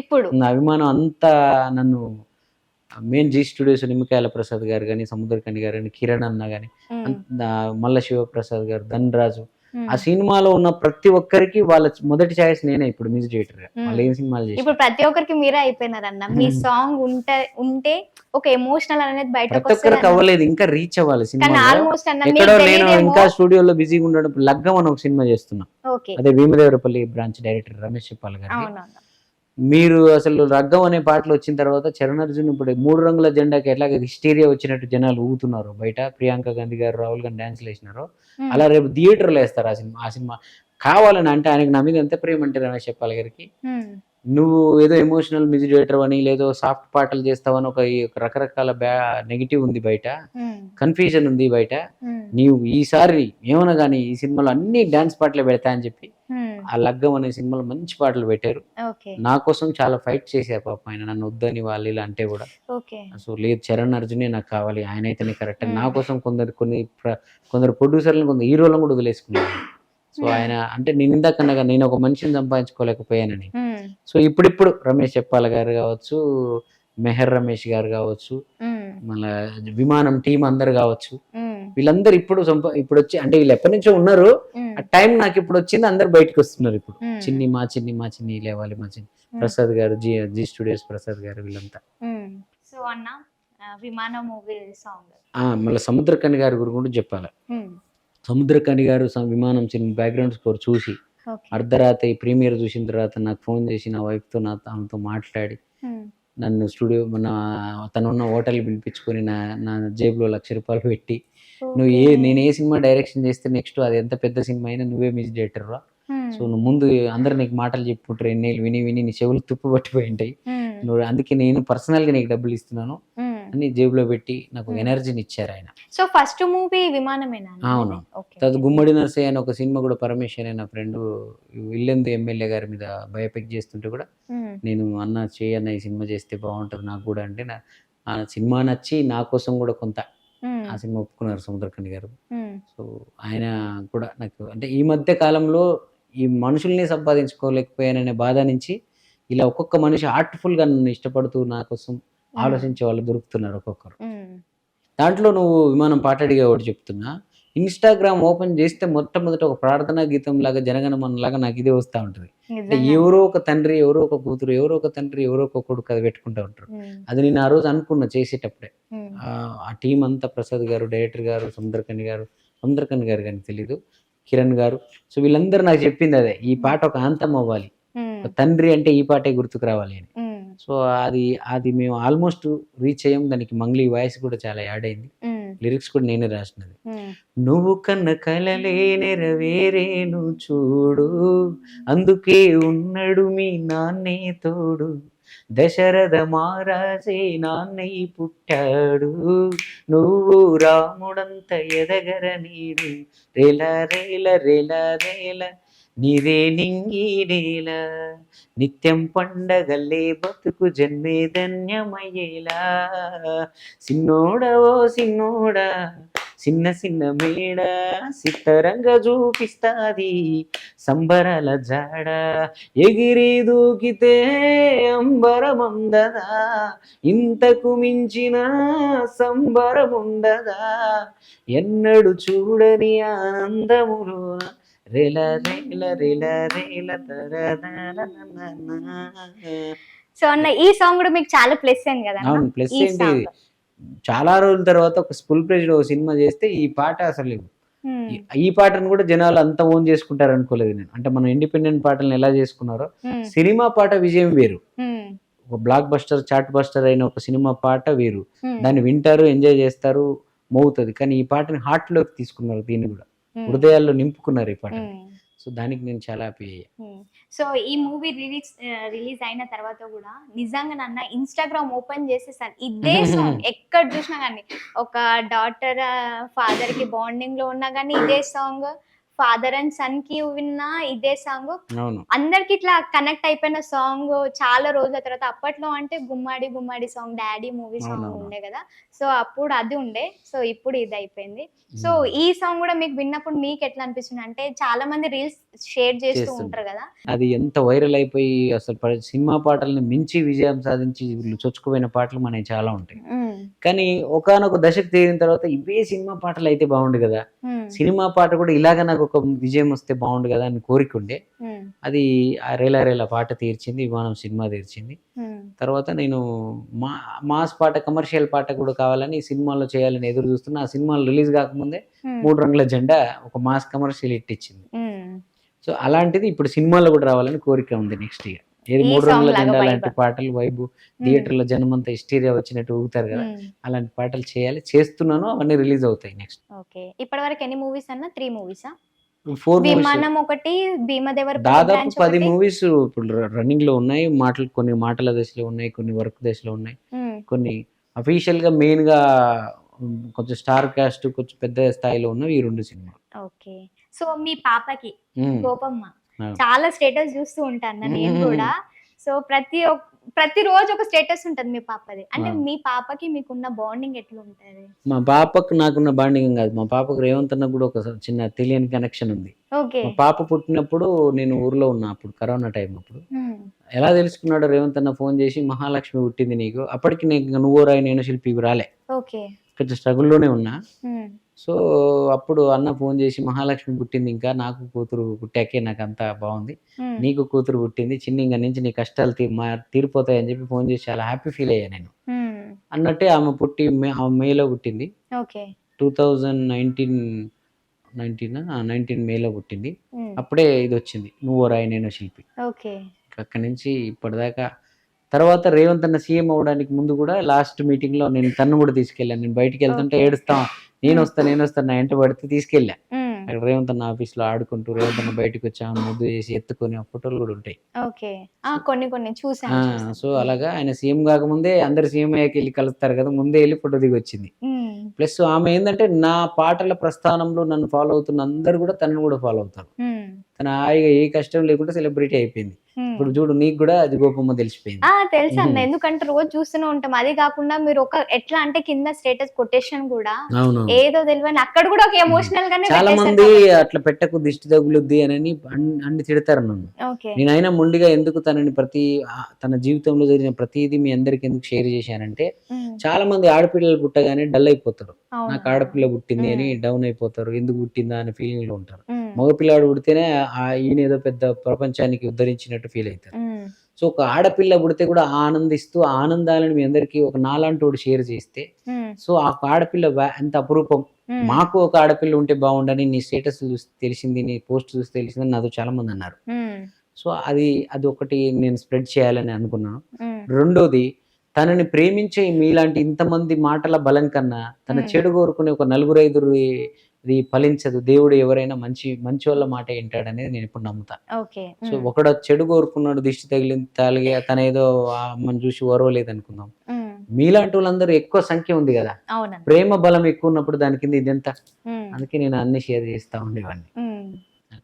ఇప్పుడు నా అభిమానం అంతా నన్ను మెయిన్ జీ స్టూడియోస్ నిమ్మకాయల ప్రసాద్ గారు కానీ సముద్రకని గారు కానీ కిరణ్ అన్న కానీ మల్ల శివప్రసాద్ గారు ధనరాజు. ఆ సినిమాలో ఉన్న ప్రతి ఒక్కరికి వాళ్ళ మొదటి ఛాయిస్ నేనే ఇప్పుడు మ్యూజిక్ డైరెక్టర్గా. వాళ్ళు ఏం సినిమాలు చేసి ఇప్పుడు ప్రతి ఒక్కరికి మీరే అయిపోయినారన్న. మీ. సాంగ్ ఉంటే ఉంటే ఒక ఎమోషనల్ అనేది బయటకు ప్రతి ఒక్కరికి అవ్వలేదు. ఇంకా రీచ్ అవ్వాలి సినిమా ఆల్మోస్ట్ అన్న మీకు ఎక్కడో నేను ఇంకా స్టూడియోలో బిజీగా ఉండడం లగ్గం అని ఒక సినిమా చేస్తున్నా. అదే భీమదేవరపల్లి బ్రాంచ్ డైరెక్టర్ రమేష్ చెప్పాలి గారు మీరు అసలు రగ్గం అనే పాటలు వచ్చిన తర్వాత చరణ్ అర్జున్ ఇప్పుడు మూడు రంగుల జెండాకి ఎట్లాగ హిస్టీరియా వచ్చినట్టు జనాలు ఊగుతున్నారు? బయట ప్రియాంక గాంధీ గారు రాహుల్ గాంధీ డాన్స్లు వేసినారు. అలా రేపు థియేటర్లో వేస్తారు ఆ సినిమా. ఆ సినిమా కావాలని అంటే ఆయనకి నా మీద ఎంత ప్రేమ అంటే రమేష్ చెప్పాలి గారికి. నువ్వు ఏదో ఎమోషనల్ మ్యూజిక్ డైరెక్టర్ అని లేదో సాఫ్ట్ పాటలు చేస్తావని ఒక రకరకాల బ్యా నెగిటివ్ ఉంది బయట. కన్ఫ్యూజన్ ఉంది బయట. నీవు ఈసారి ఏమన్నా కానీ ఈ సినిమాలో అన్ని డాన్స్ పాటలే పెడతా అని చెప్పి ఆ లగ్గం అనే సినిమాలో మంచి పాటలు పెట్టారు. నా కోసం చాలా ఫైట్ చేశారు పాప ఆయన. నన్ను వద్దని వాళ్ళు ఇలా అంటే కూడా సో లేదు చరణ్ అర్జునే నాకు కావాలి. ఆయన అయితేనే కరెక్ట్ నా. కోసం కొందరు కొన్ని కొందరు ప్రొడ్యూసర్లను కొందరు హీరోలను కూడా వదిలేసుకున్నారు. సో. ఆయన అంటే నేను ఇందాకన్నాగా నేను ఒక మనిషిని సంపాదించుకోలేకపోయానని. సో ఇప్పుడిప్పుడు రమేష్ చెప్పాల గారు కావచ్చు మెహర్ రమేష్ గారు కావచ్చు మళ్ళా విమానం టీం అందరు కావచ్చు. వీళ్ళందరూ ఇప్పుడు సంపా ఇప్పుడు వచ్చి అంటే వీళ్ళు ఎప్పటి నుంచో ఉన్నారు. ఆ టైం నాకు ఇప్పుడు వచ్చింది అందరు బయటకు వస్తున్నారు ఇప్పుడు. చిన్ని మా చిన్ని మా చిన్ని లేవాలి మా చిన్ని. ప్రసాద్ గారు జీ జీ స్టూడియోస్ ప్రసాద్ గారు వీళ్ళంతా. సో అన్న ఆ, విమానం మూవీ సాంగ్. ఆ, మళ్ళీ సముద్రకని గారి గురి కూడా చెప్పాలి. సముద్రకని గారు విమానం సినిమా బ్యాక్గ్రౌండ్ స్కోర్ చూసి అర్ధరాత్రి ప్రీమియర్ చూసిన తర్వాత నాకు ఫోన్ చేసి నా వైఫ్తో నా ఆమెతో మాట్లాడి నన్ను స్టూడియో మన తనున్న హోటల్ పిలిపించుకొని నా నా జేబులో లక్ష రూపాయలు పెట్టి నువ్వు ఏ. నేను ఏ సినిమా డైరెక్షన్ చేస్తే నెక్స్ట్ అది ఎంత పెద్ద సినిమా అయినా నువ్వే మ్యూజిక్ డైరెక్టర్ రా. ఉమ్, సో నువ్వు ముందు అందరు నీకు మాటలు చెప్పుకుంటారు ఎన్నేళ్ళు విని విని నీ చెవులు తుప్పు పట్టిపోయి ఉంటాయి. నువ్వు అందుకే నేను పర్సనల్గా నీకు డబ్బులు ఇస్తున్నాను. ఉమ్. అని జేబులో పెట్టి నాకు. ఎనర్జీని ఇచ్చారు ఆయన సో ఫస్ట్ మూవీ విమానమేనా అన్న? అవును. తర్వాత గుమ్మడి నర్సయ్య అని ఒక సినిమా కూడా పరమేశ్వర్ అనే నా ఫ్రెండ్ ఇల్లెందు ఎమ్మెల్యే గారి మీద బయోపిక్ చేస్తుంటే కూడా నేను అన్న చేయన్న ఈ సినిమా చేస్తే బాగుంటుంది నాకు కూడా అంటే నా ఆ సినిమా నచ్చి నా కోసం కూడా కొంత ఆ సినిమా ఒప్పుకున్నారు సముద్రకండి గారు సో ఆయన కూడా నాకు అంటే ఈ మధ్య కాలంలో ఈ మనుషుల్ని సంపాదించుకోలేకపోయాననే బాధ నుంచి ఇలా ఒక్కొక్క మనిషి ఆర్ట్ఫుల్గా నన్ను ఇష్టపడుతూ నా కోసం ఆలోచించే వాళ్ళు దొరుకుతున్నారు ఒక్కొక్కరు. దాంట్లో నువ్వు విమానం పాట అడిగే ఒకటి చెప్తున్నా. ఇన్స్టాగ్రామ్ ఓపెన్ చేస్తే మొట్టమొదట ఒక ప్రార్థనా గీతం లాగా జనగణమన లాగా నాకు ఇదే వస్తూ ఉంటుంది. అంటే. ఎవరో ఒక తండ్రి ఎవరో ఒక కూతురు ఎవరో ఒక తండ్రి ఎవరో ఒక కొడుకు అది పెట్టుకుంటూ ఉంటారు. అది నేను ఆ రోజు అనుకున్నా చేసేటప్పుడే. ఆ- టీం అంతా ప్రసాద్ గారు డైరెక్టర్ గారు సముద్రకని గారు సముద్రకని గారు కానీ తెలీదు కిరణ్ గారు. సో వీళ్ళందరూ నాకు చెప్పింది అదే ఈ పాట ఒక ఆంతం అవ్వాలి తండ్రి అంటే ఈ పాటే గుర్తుకు రావాలి అని. సో అది అది మేము ఆల్మోస్ట్ రీచ్ అయ్యాం. దానికి మంగ్లీ వాయిస్ కూడా చాలా యాడ్ అయింది. లిరిక్స్ కూడా నేనే రాసినది నువ్వు కన్న కలలే నెరవేరేను చూడు. అందుకే ఉన్నాడు మీ నాన్నే తోడు. దశరథ మహారాజే నాన్నై పుట్టాడు. నువ్వు రాముడంత ఎదగర నీడు రేల రేల రేల రేల. నీదే నింగి నేల నిత్యం పండగల్లే బతుకు జన్మే ధన్యమయ్యేలా. సిన్నోడవో ఓ సిన్నోడా చిన్న చిన్న మేడ సిత్తరంగా చూపిస్తాది సంబరాల జాడ. ఎగిరి దూకితే అంబరముందదా ఇంతకు మించిన సంబరముండదా. ఎన్నడు చూడని ఆనందములోన సో అన్న ఈ సాంగ్ కూడా మీకు చాలా ప్లస్ అయింది కదా? అవును ప్లస్ ఏంటి చాలా రోజుల తర్వాత ఒక ఫుల్ ప్లేజ్డ్ ఒక సినిమా చేస్తే ఈ పాట అసలు ఈ- పాటను కూడా జనాలు అంతా ఓన్ చేసుకుంటారు అనుకోలేదు నేను. అంటే మనం ఇండిపెండెంట్ పాటలను ఎలా చేసుకున్నారో. సినిమా పాట విజయం వేరు. ఒక బ్లాక్ బస్టర్ చాట్ బస్టర్ అయిన ఒక సినిమా పాట వేరు. దాన్ని వింటారు ఎంజాయ్ చేస్తారు మోగుతుంది. కానీ ఈ పాటని హార్ట్లోకి తీసుకున్నారు దీన్ని కూడా. హృదయాల్లో నింపుకున్నారు ఈ పాట. ఉమ్, సో దానికి నేను చాలా హ్యాపీ అయ్యా. సో ఈ మూవీ రిలీజ్ రిలీజ్ అయిన తర్వాత కూడా నిజంగా నన్న ఇన్స్టాగ్రామ్ ఓపెన్ చేసేసాను. ఇదే సాంగ్ ఎక్కడ చూసినా కానీ ఒక డాటర్ ఫాదర్కి బాండింగ్లో ఉన్నా కానీ ఇదే సాంగ్ ఫాదర్ అండ్ సన్కి విన్న ఇదే సాంగ్ అందరికి ఇట్లా కనెక్ట్ అయిపోయిన సాంగ్ చాలా రోజుల తర్వాత. అప్పట్లో అంటే గుమ్మాడి గుమ్మాడి సాంగ్ డాడీ మూవీ సాంగ్. ఉండే కదా. సో అప్పుడు అది ఉండే. సో ఇప్పుడు ఇది అయిపోయింది. సో ఈ సాంగ్ కూడా మీకు విన్నప్పుడు మీకు ఎట్లా అనిపిస్తుంది? అంటే చాలా మంది రీల్స్ షేర్ చేస్తూ. ఉంటారు కదా. అది ఎంత వైరల్ అయిపోయి అసలు సినిమా పాటలను మించి విజయం సాధించి వీళ్ళు చొచ్చుకుపోయిన పాటలు మనకి చాలా ఉంటాయి. కానీ ఒకానొక దశకు తీరిన తర్వాత ఇవే సినిమా పాటలు అయితే బాగుండు కదా. సినిమా పాట కూడా ఇలాగ నాకు ఒక విజయం వస్తే బాగుండు కదా అని కోరిక ఉండే అది ఆ రేలా రేలా పాట తీర్చింది విమానం సినిమా తీర్చింది. తర్వాత నేను మా మాస్ పాట కమర్షియల్ పాట కూడా కావాలని సినిమాలో చేయాలని ఎదురు చూస్తున్నా. ఆ సినిమాలు రిలీజ్ కాకముందే మూడు రంగుల జెండా ఒక మాస్ కమర్షియల్ హిట్ ఇచ్చింది. సో అలాంటిది ఇప్పుడు సినిమాలో కూడా రావాలని కోరిక ఉంది నెక్స్ట్ ఇయర్. ఏది మూడు రంగుల జెండా. లాంటి పాటలు వైబు థియేటర్లో జనం అంతా హిస్టీరియా వచ్చినట్టు ఊగుతారు కదా. అలాంటి పాటలు చేయాలి. చేస్తున్నాను అవన్నీ రిలీజ్ అవుతాయి నెక్స్ట్. ఓకే. ఇప్పటి వరకు ఎన్ని మూవీస్ అన్న? త్రీ మూవీసా? ఫోర్ విమానం ఒకటి భీమదేవర దాదాపు పది మూవీస్ ఇప్పుడు రన్నింగ్లో ఉన్నాయి మాటలు కొన్ని మాటల దశలో ఉన్నాయి కొన్ని వర్క్ దశలో ఉన్నాయి. కొన్ని అఫీషియల్గా మెయిన్గా కొంచెం స్టార్ కాస్ట్ కొంచెం పెద్ద స్థాయిలో ఉన్నవి ఈ రెండు సినిమాలు ఓకే. సో మీ పాపకి గోపమ్మ. చాలా స్టేటస్ చూస్తూ ఉంటాను నేను. కూడా. సో ప్రతి ఒక్- ప్రతి రోజు ఒక స్టేటస్ ఉంటది మీ పాపది. అంటే. మీ పాపకి మీకున్న బాండింగ్ ఎట్లా ఉంటది మా పాపకు నాకున్న బాండింగ్ కాదు. మా పాపకు రేవంత్ అన్న కూడా ఒక చిన్న తెలియని కనెక్షన్ ఉంది. ఓకే. మా పాప పుట్టినప్పుడు నేను ఊర్లో ఉన్నా అప్పుడు కరోనా టైం అప్పుడు. ఎలా తెలుసుకున్నాడో రేవంత్ అన్న ఫోన్ చేసి మహాలక్ష్మి పుట్టింది నీకు. అప్పటికి నేను నువ్వు రాయి నేను శిల్పి రాలే. ఓకే. కొంచెం స్ట్రగుల్లోనే ఉన్నా. సో అప్పుడు అన్న ఫోన్ చేసి మహాలక్ష్మి పుట్టింది ఇంకా నాకు కూతురు పుట్టాకే నాకు అంతా బాగుంది నీకు కూతురు పుట్టింది చిన్న ఇంకా నుంచి నీ కష్టాలు తీరిపోతాయి అని చెప్పి ఫోన్ చేసి చాలా హ్యాపీ ఫీల్ అయ్యా నేను. అన్నట్టే ఆమె పుట్టి ఆమె మేలో పుట్టింది. Two thousand nineteen nineteen nineteen మేలో పుట్టింది. అప్పుడే ఇది వచ్చింది నువ్వు రాయి నేను శిల్పి. ఓకే. అక్కడి నుంచి ఇప్పటిదాకా తర్వాత రేవంత్ అన్న సీఎం అవడానికి ముందు కూడా లాస్ట్ మీటింగ్లో నేను తన్ను కూడా తీసుకెళ్ళాను నేను బయటికి వెళ్తుంటే. ఏడుస్తాం నేను వస్తా నేను వస్తా నా ఎంట పడితే తీసుకెళ్ళా అక్కడ రేవంత్ అన్న ఆఫీస్లో ఆడుకుంటూ రేవంత్ అన్న బయటకు వచ్చాము ముద్దు చేసి ఎత్తుకొని ఫోటోలు కూడా ఉంటాయి ఓకే కొన్ని కొన్ని చూసాను. సో అలాగా ఆయన సీఎం కాకముందే అందరు సీఎం అయ్యాక వెళ్ళి కలుస్తారు కదా ముందే వెళ్ళి ఫోటో దిగి వచ్చింది. ప్లస్ ఆమె ఏంటంటే నా పాటల ప్రస్థానంలో నన్ను ఫాలో అవుతున్న అందరు కూడా తనను కూడా ఫాలో అవుతారు మ్మ్. తన హాయిగా ఏ కష్టం లేకుండా సెలబ్రిటీ అయిపోయింది. ఇప్పుడు చూడు నీకు కూడా అది గోపమ్మ తెలిసిపోయింది తెలుసు అన్న. ఎందుకంటే రోజు చూస్తూనే ఉంటాం అది కాకుండా మీరు ఒక ఎట్లా అంటే కింద స్టేటస్ కొటేషన్ కూడా అవును ఏదో తెలియని అక్కడ కూడా ఒక ఎమోషనల్ గానే చాలా మంది. అట్లా పెట్టకు దిష్టి తగులుద్ది అని అన్- అన్ని తిడతారు నన్ను నేనైనా మొండిగా ఎందుకు తనని ప్రతి తన జీవితంలో జరిగిన ప్రతిదీ మీ అందరికి ఎందుకు షేర్ చేశానంటే. చాలా మంది ఆడపిల్లలు పుట్టగానే డల్ అయిపోతారు. నాకు ఆడపిల్ల పుట్టింది అని. డౌన్ అయిపోతారు ఎందుకు పుట్టిందా అనే ఫీలింగ్లో ఉంటారు. మగపిల్లాడు పుడితేనే ఆ ఈయన ఏదో పెద్ద ప్రపంచానికి ఉద్ధరించినట్టు ఫీల్ అవుతారు. సో ఒక ఆడపిల్ల పుడితే కూడా ఆనందిస్తూ ఆనందాలను మీ అందరికీ ఒక నాలాంటి షేర్ చేస్తే. సో ఆ ఆడపిల్ల ఎంత అపురూపం. మాకు ఒక ఆడపిల్ల ఉంటే బాగుండని నీ స్టేటస్ చూసి తెలిసింది నీ పోస్ట్ చూసి తెలిసిందని నాతో చాలా మంది అన్నారు. సో అది అది ఒకటి నేను స్ప్రెడ్ చేయాలని అనుకున్నాను. రెండోది తనని ప్రేమించే మీలాంటి ఇంతమంది మాటల బలం కన్నా తన. చెడు కోరుకునే ఒక నలుగురు ఐదుగురు ఇది ఫలించదు దేవుడు ఎవరైనా మంచి మంచి వాళ్ళ మాట వింటాడనేది నేను ఇప్పుడు నమ్ముతా ఓకే సో. ఒకడు చెడు కోరుకున్నాడు దిష్టి తగిలింది తలిగి తన ఏదో అమ్మని చూసి ఓరవలేదు అనుకుందాం. మీలాంటి వాళ్ళందరూ ఎక్కువ సంఖ్య ఉంది కదా ప్రేమ బలం ఎక్కువ ఉన్నప్పుడు దాని కింద ఇదెంత. అందుకే నేను అన్ని షేర్ చేస్తా ఉండేవాడిని.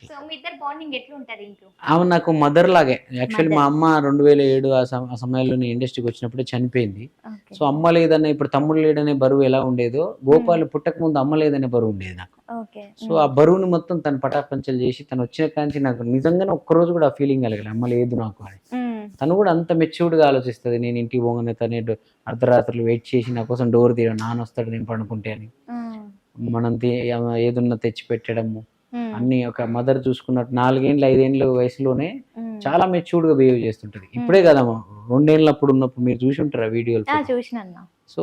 సో మీ ఇద్దరు బాండింగ్ ఎట్లా ఉంటది ఇంట్లో? ఆమె నాకు మదర్ లాగే. యాక్చువల్లీ. మా అమ్మ రెండు వేల ఏడు ఆ సమ- ఆ సమయంలో నేను ఇండస్ట్రీకి వచ్చినప్పుడే చనిపోయింది. సో అమ్మ లేదనే ఇప్పుడు తమ్ముడు లేడనే బరువు ఎలా ఉండేదో గోపాల్ పుట్టక ముందు అమ్మ లేదనే బరువు ఉండేది నాకు. సో ఆ బరువుని మొత్తం తను పటాపంచలు చేసి తను వచ్చిన కాంచి నాకు నిజంగానే ఒక్కరోజు కూడా ఆ ఫీలింగ్ కలగలేదు అమ్మ లేదు నాకు అని. తను కూడా అంత మెచ్యూర్డ్గా ఆలోచిస్తుంది నేను ఇంటికి పోగానే తనే అర్ధరాత్రులు వెయిట్ చేసి నా కోసం డోర్ తీయడం నాన్న వస్తాడు నేను పడుకుంటే అని. మనం ఏదున్నా తెచ్చి పెట్టడము. అన్ని ఒక మదర్ చూసుకున్నట్టు నాలుగేండ్లు ఐదేండ్ల వయసులోనే. చాలా మెచ్యూర్డ్గా బిహేవ్ చేస్తుంటది. ఇప్పుడే కదమ్మా రెండేళ్ళ అప్పుడు ఉన్నప్పుడు మీరు చూసి ఉంటారు ఆ వీడియోలు సో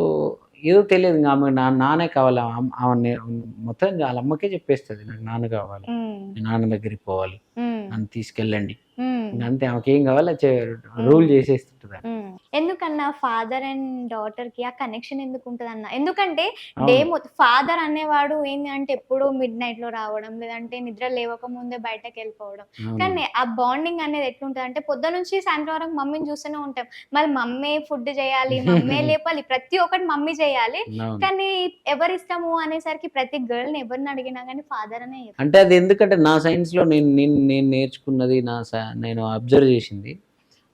ఏదో తెలియదు ఆమె నా నానే కావాలి ఆమె- మొత్తం వాళ్ళ అమ్మకే చెప్పేస్తుంది నాకు నాన్న కావాలి నాన్న దగ్గరికి పోవాలి. నన్ను తీసుకెళ్ళండి అంతే ఆమెకి కావాలి రూల్ చేసేస్తుంటుంది. ఎందుకన్నా ఫాదర్ అండ్ డాటర్కి ఆ కనెక్షన్ ఎందుకు ఉంటది అన్న ఎందుకంటే. డే ఫాదర్ అనేవాడు ఏంది అంటే ఎప్పుడూ మిడ్ నైట్లో రావడం లేదంటే నిద్ర లేవక ముందే బయటకు వెళ్ళిపోవడం. కానీ ఆ బాండింగ్ అనేది ఎట్లుంటది అంటే పొద్దు నుంచి సాయంత్రం వరకు మమ్మీని చూస్తూనే ఉంటాం మరి మమ్మీ ఫుడ్ చేయాలి మమ్మీ లేపాలి ప్రతి ఒక్కటి మమ్మీ చేయాలి. కానీ ఎవరి ఇష్టము అనేసరికి ప్రతి గర్ల్ని ఎవరిని అడిగినా కానీ ఫాదర్ అనే. అంటే అది ఎందుకంటే నా సైన్స్లో నేను నేను నేను నేర్చుకున్నది నా నేను అబ్జర్వ్ చేసింది.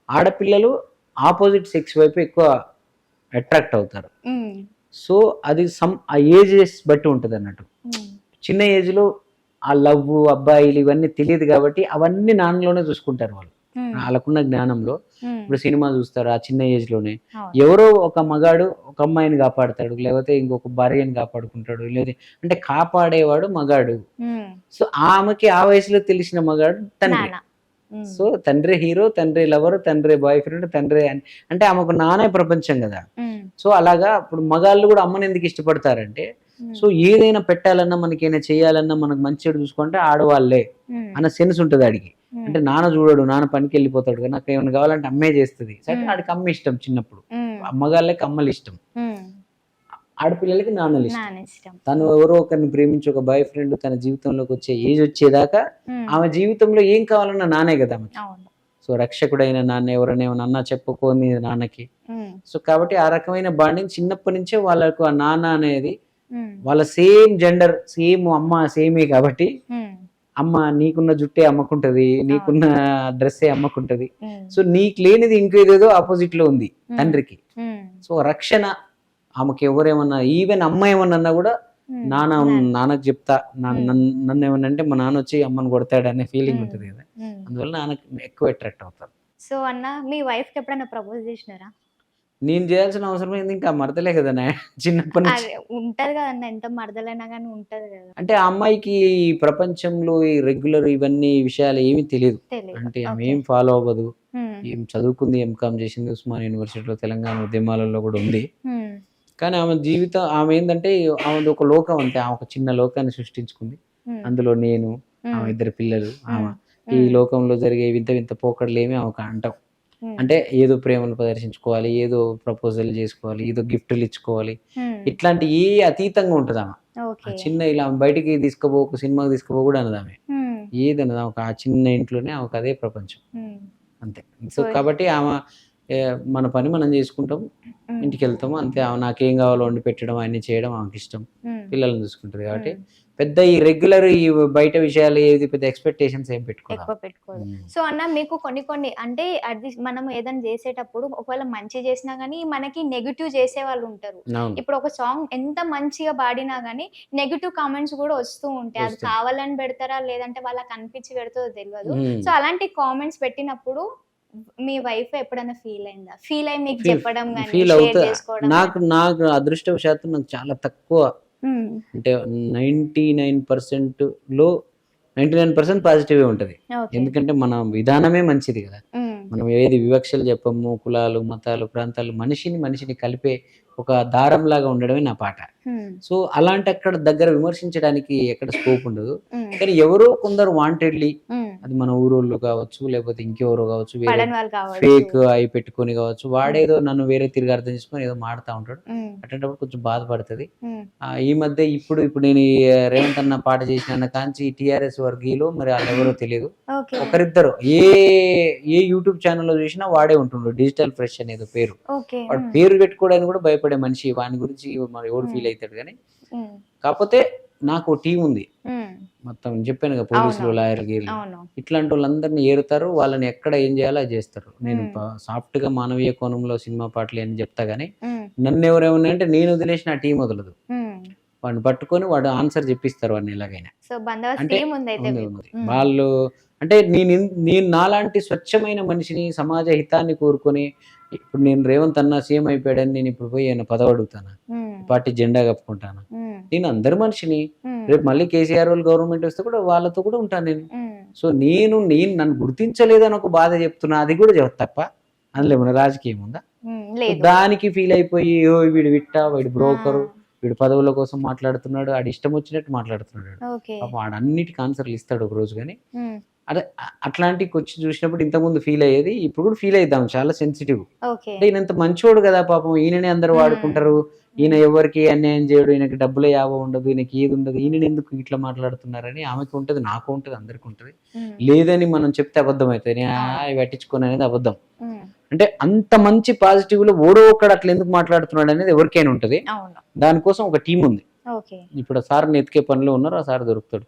ఆడపిల్లలు ఆపోజిట్ సెక్స్ వైపు ఎక్కువ అట్రాక్ట్ అవుతారు. సో అది సమ్ ఆ ఏజెస్ బట్టి ఉంటుంది అన్నట్టు. చిన్న ఏజ్లో ఆ లవ్ అబ్బాయిలు ఇవన్నీ తెలియదు కాబట్టి అవన్నీ నాన్నలోనే చూసుకుంటారు వాళ్ళు. వాళ్ళకున్న జ్ఞానంలో ఇప్పుడు సినిమా చూస్తారు ఆ చిన్న ఏజ్లోనే. ఎవరో ఒక మగాడు ఒక అమ్మాయిని కాపాడతాడు లేకపోతే ఇంకొక భార్యని కాపాడుకుంటాడు లేదా అంటే కాపాడేవాడు మగాడు. సో ఆమెకి ఆ వయసులో తెలిసిన మగాడు తండ్రి. సో తండ్రి హీరో తండ్రి లవర్ తండ్రి బాయ్ ఫ్రెండ్ తండ్రి అని అంటే ఆమెకు నానే ప్రపంచం కదా. సో అలాగా ఇప్పుడు మగాళ్ళు కూడా అమ్మని ఎందుకు ఇష్టపడతారంటే సో ఏదైనా పెట్టాలన్నా మనకి ఏదైనా చేయాలన్నా మనకు మంచి చెడు చూసుకుంటే ఆడవాళ్ళే ఉమ్, అన్న సెన్స్ ఉంటుంది ఆడికి. ఉమ్, అంటే నాన్న చూడడు నాన్న పనికి వెళ్ళిపోతాడు నాకు ఏమైనా కావాలంటే అమ్మే చేస్తుంది. సరే. ఆడికి అమ్మ ఇష్టం చిన్నప్పుడు. అమ్మగాళ్ళకి అమ్మలు ఇష్టం. ఆడపిల్లలకి నాన్నలు ఇష్టం. తను ఎవరో ఒకరిని ప్రేమించి ఒక బాయ్ ఫ్రెండ్ తన జీవితంలోకి వచ్చే ఏజ్ వచ్చేదాకా ఆమె జీవితంలో ఏం కావాలన్నా నానే కదా సో రక్షకుడైన నాన్న ఎవరైనా అన్నా చెప్పుకోని నాన్నకి. సో కాబట్టి ఆ రకమైన బాండింగ్ చిన్నప్పటి నుంచే వాళ్ళకు ఆ నాన్న అనేది వాళ్ళ సేమ్ జెండర్ సేమ్ అమ్మ సేమే కాబట్టి అమ్మ నీకున్న జుట్టే అమ్మకుంటది నీకున్న డ్రెస్సే అమ్మకుంటది. సో నీకు లేనిది ఇంకేదేదో ఆపోజిట్లో ఉంది తండ్రికి. సో రక్షణ ఆమెకి ఎవరేమన్నా ఈవెన్ అమ్మ ఏమన్నా కూడా నాన్న. నాన్న. నాన్నకు చెప్తా. నన్ను అంటే మా నాన్న వచ్చి అమ్మని కొడతాడు అనే ఫీలింగ్. ఉంటుంది కదా. అందువల్ల నాన్నకు ఎక్కువ అట్రాక్ట్ అవుతారు. సో అన్న మీ వైఫ్కి ఎప్పుడైనా ప్రపోజ్ చేసినారా? నేను చేయాల్సిన అవసరం ఏంది? ఇంకా మరదలే కదా చిన్నప్పటి నుంచి. ఉంటది కదన్న ఎంత మరదలైనా కానీ ఉంటది కదా. అంటే ఆ అమ్మాయికి ఈ ప్రపంచంలో ఈ రెగ్యులర్ ఇవన్నీ విషయాలు ఏమీ తెలియదు. అంటే ఆమె. ఏం ఫాలో అవ్వదు. ఏం చదువుకుంది ఎంకామ్ చేసింది ఉస్మాన్ యూనివర్సిటీలో తెలంగాణ ఉద్యమాలలో కూడా ఉంది. కానీ ఆమె జీవితం ఆమె ఏంటంటే ఆమెది ఒక లోకం అంతే. ఆమె ఒక చిన్న లోకాన్ని సృష్టించుకుంది. అందులో నేను ఆమె ఇద్దరు పిల్లలు ఆమె. ఈ లోకంలో జరిగే వింత వింత పోకడలు ఏమి ఆమెకు అంటాం అంటే ఏదో ప్రేమను ప్రదర్శించుకోవాలి ఏదో ప్రపోజల్ చేసుకోవాలి ఏదో గిఫ్ట్లు ఇచ్చుకోవాలి. ఇట్లాంటి ఏ అతీతంగా ఉంటుంది ఆమె. చిన్న ఇలా బయటికి తీసుకుపో ఒక సినిమాకి తీసుకుపో కూడా ఆమె. ఉమ్, ఏదన్నది ఆమెకు ఆ చిన్న ఇంట్లోనే ఆమెకు అదే ప్రపంచం. అంతే. సో కాబట్టి ఆమె మన పని మనం చేసుకుంటాం ఇంటికి వెళ్తాము అంతే. ఆమె నాకేం కావాలో వండి పెట్టడం అన్ని చేయడం ఆమెకి ఇష్టం. పిల్లల్ని చూసుకుంటుంది కాబట్టి పెద్ద ఈ రెగ్యులర్ ఈ బయట విషయాలు ఏది పెద్ద ఎక్స్పెక్టేషన్స్ ఏం పెట్టుకోవాలి ఎక్కువ పెట్టుకోదు సో అన్న మీకు కొన్ని కొన్ని అంటే అది మనం ఏదైనా చేసేటప్పుడు ఒకవేళ మంచి చేసినా గానీ మనకి నెగిటివ్ చేసే వాళ్ళు ఉంటారు. ఇప్పుడు ఒక సాంగ్ ఎంత మంచిగా పాడినా గానీ నెగిటివ్ కామెంట్స్ కూడా వస్తూ ఉంటాయి. అది. కావాలని పెడతారా లేదంటే వాళ్ళకి అనిపించి పెడుతుందో తెలియదు. సో అలాంటి కామెంట్స్ పెట్టినప్పుడు మీ వైఫ్ ఎప్పుడైనా ఫీల్ అయిందా? ఫీల్ అయి మీకు చెప్పడం కానీ నాకు నాకు అదృష్టవశాత్తు నాకు చాలా తక్కువ అంటే నైంటీ నైన్లో నైంటీ నైన్ పర్సెంట్ పాజిటివ్ ఉంటుంది. ఎందుకంటే మన విధానమే మంచిది కదా. మనం ఏది వివక్షలు చెప్పము కులాలు మతాలు ప్రాంతాలు మనిషిని మనిషిని కలిపే ఒక దారం లాగా ఉండడమే నా పాట. సో అలాంటి అక్కడ దగ్గర విమర్శించడానికి ఎక్కడ స్కోప్ ఉండదు. కానీ ఎవరో కొందరు వాంటెడ్లీ. అది మన ఊరోళ్ళు కావచ్చు లేకపోతే ఇంకెవరో కావచ్చు వేరే ఫేక్ అయి పెట్టుకొని కావచ్చు వాడేదో నన్ను వేరే తిరిగి అర్థం చేసుకొని ఏదో మాడుతూ ఉంటాడు. అట్లాంటప్పుడు కొంచెం బాధపడుతుంది. ఈ మధ్య ఇప్పుడు ఇప్పుడు నేను రేవంత్ అన్న పాట చేసిన కాంచి టిఆర్ఎస్ వర్గీయులు మరి వాళ్ళు ఎవరో తెలియదు. ఒకరిద్దరు ఏ ఏ యూట్యూబ్ ఛానల్లో చూసినా వాడే ఉంటుండ్రు డిజిటల్ ఫ్రెష్ అనేది పేరు. వాడు పేరు పెట్టుకోవడానికి కూడా భయపడే మనిషి వాని గురించి మరి ఎవరు. ఫీల్ అవుతాడు కానీ కాకపోతే నాకు టీం ఉంది. మొత్తం చెప్పాను కదా పోలీసులు. లాయర్ గీర్లు. ఇట్లాంటి వాళ్ళందరినీ ఏరుతారు వాళ్ళని ఎక్కడ ఏం చేయాలో అది చేస్తారు. నేను సాఫ్ట్గా మానవీయ కోణంలో సినిమా పాటలు అని చెప్తా గానీ నన్ను ఎవరేమన్నా అంటే నేను వదిలేసిన ఆ టీం వదలదు. వాడిని పట్టుకొని వాడు ఆన్సర్ చెప్పిస్తారు వాడిని ఎలాగైనా. అంటే వాళ్ళు అంటే నేను నేను నాలాంటి స్వచ్ఛమైన మనిషిని సమాజ హితాన్ని కోరుకొని ఇప్పుడు నేను రేవంత్ అన్న సీఎం అయిపోయాడని నేను ఇప్పుడు పోయి ఆయన పదవి అడుగుతాను? పార్టీ జెండా కప్పుకుంటాను? నేను అందరి మనిషిని. రేపు మళ్ళీ కేసీఆర్ వాళ్ళు గవర్నమెంట్ వస్తే కూడా వాళ్ళతో కూడా ఉంటాను నేను. సో నేను నేను నన్ను గుర్తించలేదని ఒక బాధ చెప్తున్నా. అది కూడా తప్ప అందులో ఏమన్నా రాజకీయం ఉందా? దానికి ఫీల్ అయిపోయి "ఓ, వీడు విట్టా వీడు బ్రోకరు వీడు పదవుల కోసం మాట్లాడుతున్నాడు ఆడి ఇష్టం వచ్చినట్టు మాట్లాడుతున్నాడు. వాడు అన్నిటికీ ఆన్సర్లు ఇస్తాడు ఒక రోజు కానీ. ఉమ్, అదే అ- అట్లాంటికి వచ్చి చూసినప్పుడు ఇంతకుముందు ఫీల్ అయ్యేది ఇప్పుడు కూడా ఫీల్ అయిద్దాం చాలా సెన్సిటివ్ అంటే ఈయన ఇంత మంచోడు కదా పాపం ఈయననే అందరు. వాడుకుంటారు. ఈయన ఎవరికి అన్యాయం చేయడు ఈయనకి డబ్బులు యావ ఉండదు ఈయనకి ఏది ఉండదు ఈయన ఎందుకు ఇట్లా మాట్లాడుతున్నారని ఆమెకి ఉంటది నాకు ఉంటది అందరికి ఉంటది. లేదని మనం చెప్తే అబద్ధం అవుతుంది పట్టించుకోను అనేది అబద్ధం. అంటే అంత మంచి పాజిటివ్లో ఓడో ఒక్కడు అట్లా ఎందుకు మాట్లాడుతున్నాడు అనేది ఎవరికైనా ఉంటది. దానికోసం ఒక టీం ఉంది. ఇప్పుడు ఆ సార్ని ఎతికే పనిలో ఉన్నారు ఆ సార్ దొరుకుతాడు.